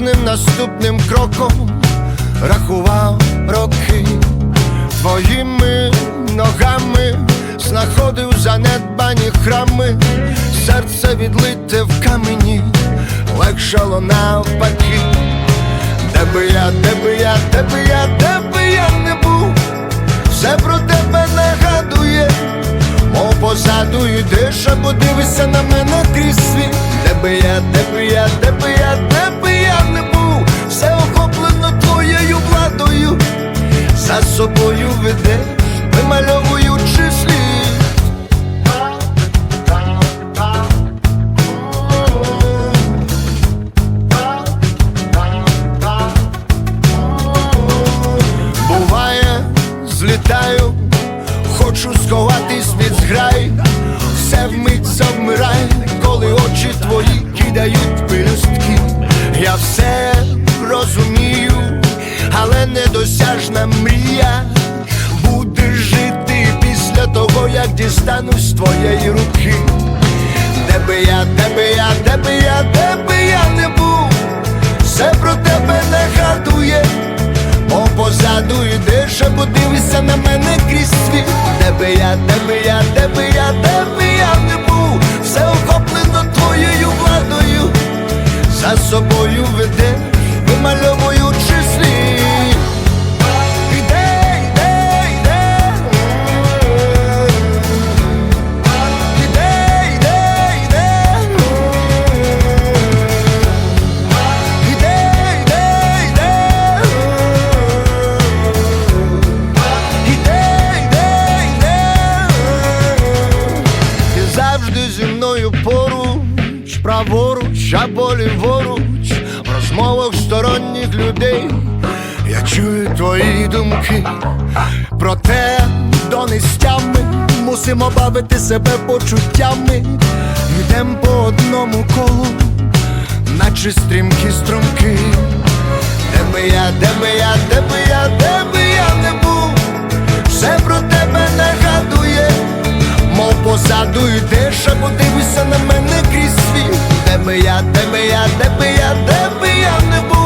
кожним наступним кроком рахував роки, твоїми ногами знаходив занедбані храми, серце відлите в камені, легшало навпаки. Де би я, де би я, де би я, де би я не був, все про тебе нагадує, мов позаду йдеш, або дивишся на мене крізь світ. Де би я, де би я, де би я, де ведеш, вимальовуючи слід. Буває, злітаю, хочу сховатись від зграй, все вмить завмирає, коли очі твої кидають пелюстки. Я все розумію, але недосяжна мрія буде жити після того, як дістанусь з твоєї руки. Де би я, де би я, де би я, де би я не був, все про тебе не гадує, О, позаду йдеш, а подивися на мене крізь світ Де би я, де би я, де би я, де би я мною поруч, праворуч або ліворуч, в розмовах сторонніх людей. Я чую твої думки, проте до нестями мусимо бавити себе почуттями. Йдем по одному колу, наче стрімкі струмки. Де би я, де би я, де би я, де би я би я, де би я, де би я, де я? Не був,